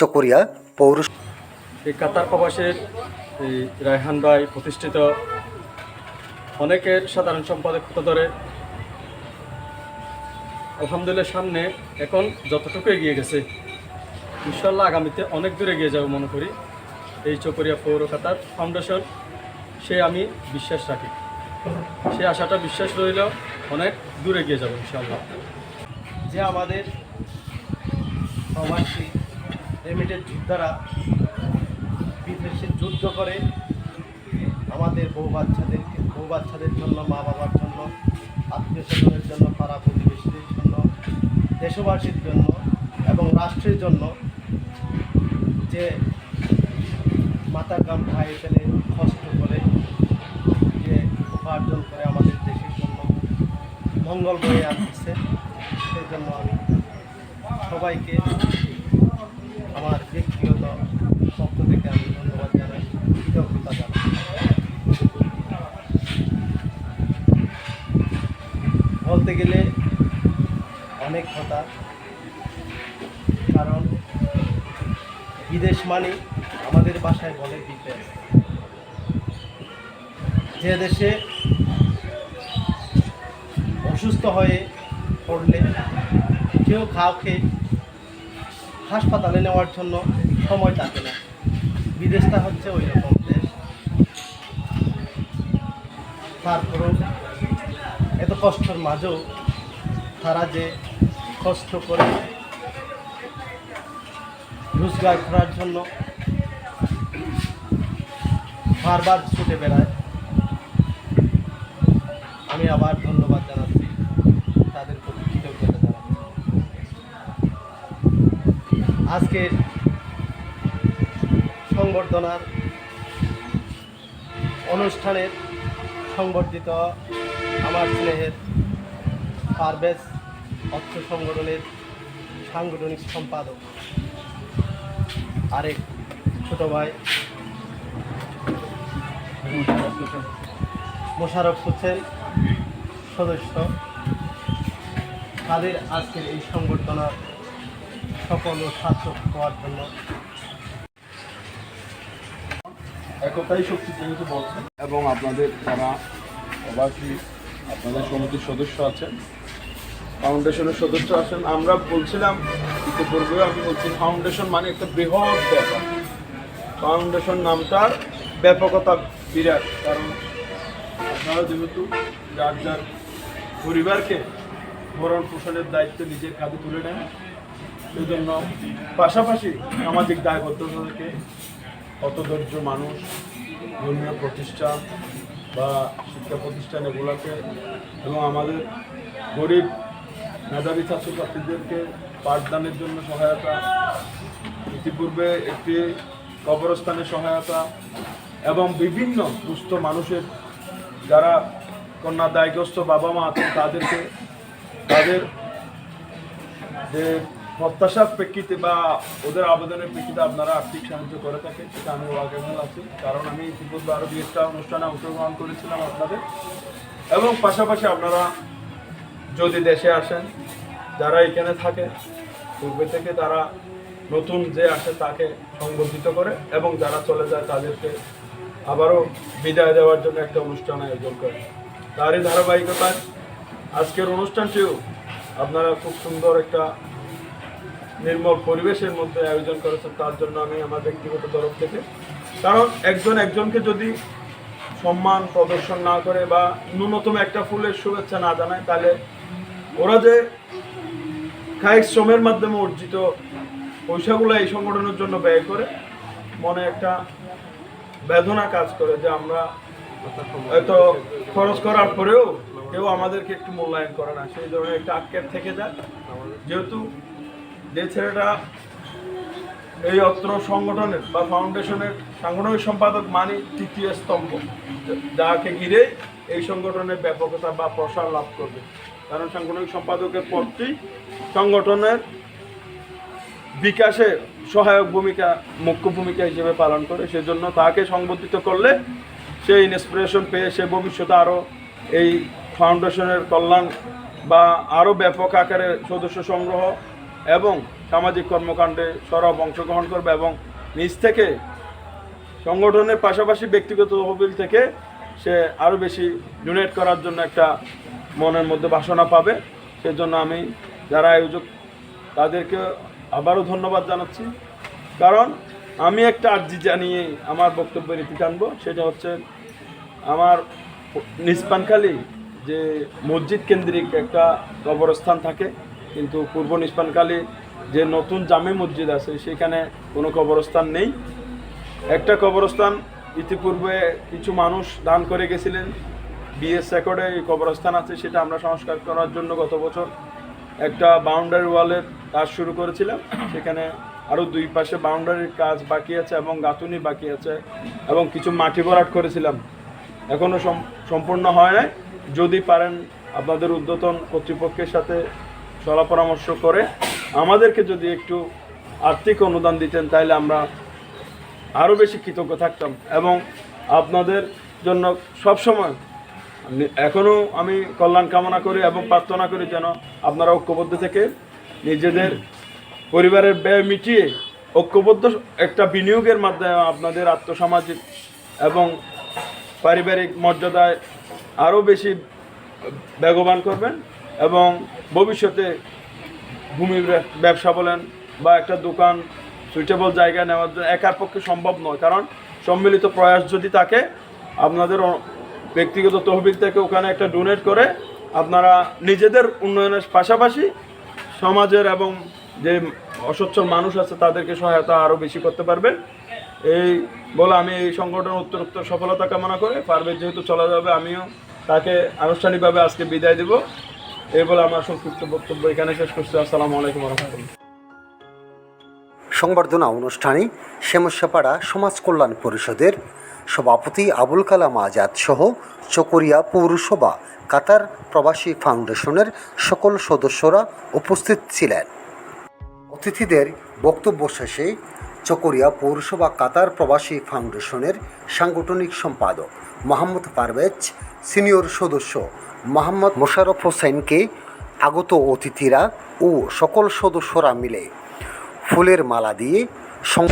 চকরিয়া পৌর এই কাতার প্রবাসের এই রায়হান ভাই প্রতিষ্ঠিত অনেকের সাধারণ সম্পাদক ধরে। আলহামদুলিল্লাহ সামনে এখন যতটুকু এগিয়ে গেছে ইনশাল্লাহ আগামীতে অনেক দূরে এগিয়ে যাব মনে করি। এই চকরিয়া পৌর কাতার ফাউন্ডেশন, সে আমি বিশ্বাস রাখি। সে আশাটা বিশ্বাস রইল, অনেক দূরে এগিয়ে যাব ইনশাল্লাহ যে আমাদের প্রবাসী রেমিটেড যোদ্ধারা বিদেশে যুদ্ধ করে। আমাদের বউ বাচ্চাদেরকে বউ বাচ্চাদের জন্য, মা বাবার জন্য, আত্মীয় স্বজনের জন্য, পাড়া প্রতিবেশীদের জন্য, দেশবাসীর জন্য এবং রাষ্ট্রের জন্য যে মাথার গাম খাই ফেলে কষ্ট করে যে উপার্জন করে আমাদের দেশের জন্য মঙ্গল বয়ে আনতেছে সেই জন্য আমি সবাইকে আমার ব্যক্তিগত পক্ষ থেকে আমি ধন্যবাদ জানাই কৃতজ্ঞতা জানাই বলতে গেলে কথা কারণ বিদেশ মানে আমাদের বাসায় বলে বিদেশ যে দেশে অসুস্থ হয়ে পড়লে কেউ কাউকে হাসপাতালে নেওয়ার জন্য সময় থাকে না। বিদেশটা হচ্ছে ওই রকম দেশ। তারপরেও এত কষ্টের মাঝেও তারা যে কষ্ট করে রোজগার করার জন্য বারবার ছুটে বেড়ায়। আমি আবার ধন্যবাদ জানাচ্ছি, তাদের প্রতি কৃতজ্ঞতা জানাচ্ছি। আজকের সংবর্ধনার অনুষ্ঠানের সংবর্ধিত আমার স্নেহের পারভেজ অর্থ সংগঠনের সাংগঠনিক সম্পাদক। আরেক ছোট ভাই। মোশারফ হোসেন সদস্য। তাদের আজকের এই সংবর্ধনার সকল ও সার্থক হওয়ার জন্য। একতাই শক্তি যেহেতু বলছেন, এবং আপনাদের যারা প্রবাসী আপনাদের সমিতির সদস্য আছেন ফাউন্ডেশনের সদস্য আছেন। আমরা বলছিলাম ইতিপূর্বেও আমি বলছি ফাউন্ডেশন মানে একটা বৃহৎ ব্যাপার। ফাউন্ডেশন নামটার ব্যাপকতা বিরাট। কারণ আপনারা যেহেতু যার যার পরিবারকে ভরণ পোষণের দায়িত্ব নিজের কাঁধে তুলে নেন সেই জন্য পাশাপাশি সামাজিক দায়বদ্ধতা থেকে অতদর্য মানুষ, ধর্মীয় প্রতিষ্ঠান বা শিক্ষা প্রতিষ্ঠান এগুলোকে এবং আমাদের গরিব মেধাবী ছাত্রছাত্রীদেরকে পাঠদানের জন্য সহায়তা, ইতিপূর্বে একটি কবরস্থানের সহায়তা এবং বিভিন্ন দুস্থ মানুষের যারা কন্যা দায়গ্রস্ত বাবা মা আছেন, তাদেরকে তাদের যে প্রত্যাশার প্রেক্ষিতে বা ওদের আবেদনের প্রেক্ষিতে আপনারা আর্থিক সাহায্য করে থাকেন, সেটা আমি ওয়াকেবল আছি কারণ আমি ইতিপূর্বে আরও দুই একটা অনুষ্ঠানে অংশগ্রহণ করেছিলাম আপনাদের। এবং পাশাপাশি আপনারা যদি দেশে আসেন, যারা এখানে থাকে, পূর্বে থেকে তারা নতুন যে আসে তাকে সংবর্ধিত করে এবং যারা চলে যায় তাদেরকে আবারও বিদায় দেওয়ার জন্য একটা অনুষ্ঠান আয়োজন করে। তারই ধারাবাহিকতায় আজকের অনুষ্ঠানটিও আপনারা খুব সুন্দর একটা নির্মল পরিবেশের মধ্যে আয়োজন করেছেন, তার জন্য আমি আমার ব্যক্তিগত তরফ থেকে। কারণ একজন একজনকে যদি সম্মান প্রদর্শন না করে বা ন্যূনতম একটা ফুলের শুভেচ্ছা না জানায়, তাহলে ওরা যে কায়িক শ্রমের মাধ্যমে অর্জিত পয়সাগুলো এই সংগঠনের জন্য ব্যয় করে, মনে একটা বেদনা কাজ করে যে আমরা এত খরচ করার পরেও কেউ আমাদেরকে একটু মূল্যায়ন করে না। সেই ধরনের একটা আক্ষেপ থেকে যায়। যেহেতু যে ছেলেটা এই অত্র সংগঠনের বা ফাউন্ডেশনের সাংগঠনিক সম্পাদক মানে তৃতীয় স্তম্ভ যাকে ঘিরে এই সংগঠনের ব্যাপকতা বা প্রসার লাভ করবে। কারণ সাংগঠনিক সম্পাদকের পদটি সংগঠনের বিকাশে সহায়ক ভূমিকা, মুখ্য ভূমিকা হিসেবে পালন করে। সেজন্য তাকে সংবর্ধিত করলে সে ইন্সপিরেশন পেয়ে সে ভবিষ্যতে আরও এই ফাউন্ডেশনের কল্যাণ বা আরও ব্যাপক আকারে সদস্য সংগ্রহ এবং সামাজিক কর্মকাণ্ডে সরব অংশগ্রহণ করবে এবং নিজ থেকে সংগঠনের পাশাপাশি ব্যক্তিগত তহবিল থেকে সে আরও বেশি ডোনেট করার জন্য একটা মনের মধ্যে বাসনা পাবে। সেজন্য আমি যারা আয়োজক, তাদেরকে আবারও ধন্যবাদ জানাচ্ছি। কারণ আমি একটা আর্জি জানিয়ে আমার বক্তব্যের ইতি টানবো, সেটা হচ্ছে আমার নিষ্পানখালী যে মসজিদ কেন্দ্রিক একটা কবরস্থান থাকে, কিন্তু পূর্ব নিষ্পানখালী যে নতুন জামে মসজিদ আছে, সেখানে কোনো কবরস্থান নেই। একটা কবরস্থান ইতিপূর্বে কিছু মানুষ দান করে গেছিলেন। বিএস রেকর্ডে এই কবরস্থান আছে, সেটা আমরা সংস্কার করার জন্য গত বছর একটা বাউন্ডারি ওয়ালের কাজ শুরু করেছিলাম। সেখানে আরও দুই পাশে বাউন্ডারির কাজ বাকি আছে এবং গাঁথুনি বাকি আছে এবং কিছু মাটি ভরাট করেছিলাম। এখনও সম্পূর্ণ হয় নাই। যদি পারেন আপনাদের উদ্যতন কর্তৃপক্ষের সাথে সলা পরামর্শ করে আমাদেরকে যদি একটু আর্থিক অনুদান দিতেন, তাহলে আমরা আরও বেশি কৃতজ্ঞ থাকতাম। এবং আপনাদের জন্য সবসময় এখনও আমি কল্যাণ কামনা করি এবং প্রার্থনা করি যেন আপনারা ঐক্যবদ্ধ থেকে নিজেদের পরিবারের ব্যয় মিটিয়ে ঐক্যবদ্ধ একটা বিনিয়োগের মাধ্যমে আপনাদের আত্মসামাজিক এবং পারিবারিক মর্যাদায় আরও বেশি বেগবান করবেন এবং ভবিষ্যতে ভূমি ব্যবসা বলেন বা একটা দোকান সুইটেবল জায়গা নেওয়ার জন্য একার পক্ষে সম্ভব নয়। কারণ সম্মিলিত প্রয়াস যদি থাকে, আপনাদের ব্যক্তিগত তহবিল থেকে ওখানে একটা ডোনেট করে আপনারা নিজেদের উন্নয়নের পাশাপাশি সমাজের এবং যে অসচ্ছল মানুষ আছে তাদেরকে সহায়তা আরও বেশি করতে পারবেন। এই বলে আমি এই সংগঠন উত্তর উত্তর সফলতা কামনা করে পারবে যেহেতু চলা যাবে, আমিও তাকে আনুষ্ঠানিকভাবে আজকে বিদায় দেব। এই বলে আমার সংক্ষিপ্ত বক্তব্য এখানে শেষ করছি। আসসালামু আলাইকুম রহমতুল্লাহ সংবর্ধনা অনুষ্ঠানে শ্যামস্যাপাড়া সমাজ কল্যাণ পরিষদের সভাপতি আবুল কালাম আজাদ সহ চকরিয়া পৌরসভা, কাতার প্রবাসী ফাউন্ডেশনের সকল সদস্যরা উপস্থিত ছিলেন। অতিথিদের বক্তব্য শেষে চকরিয়া পৌরসভা, কাতার প্রবাসী ফাউন্ডেশনের সাংগঠনিক সম্পাদক মোহাম্মদ পারভেজ, সিনিয়র সদস্য মোহাম্মদ মোশারফ হোসেনকে আগত অতিথিরা ও সকল সদস্যরা মিলে ফুলের মালা দিয়ে সং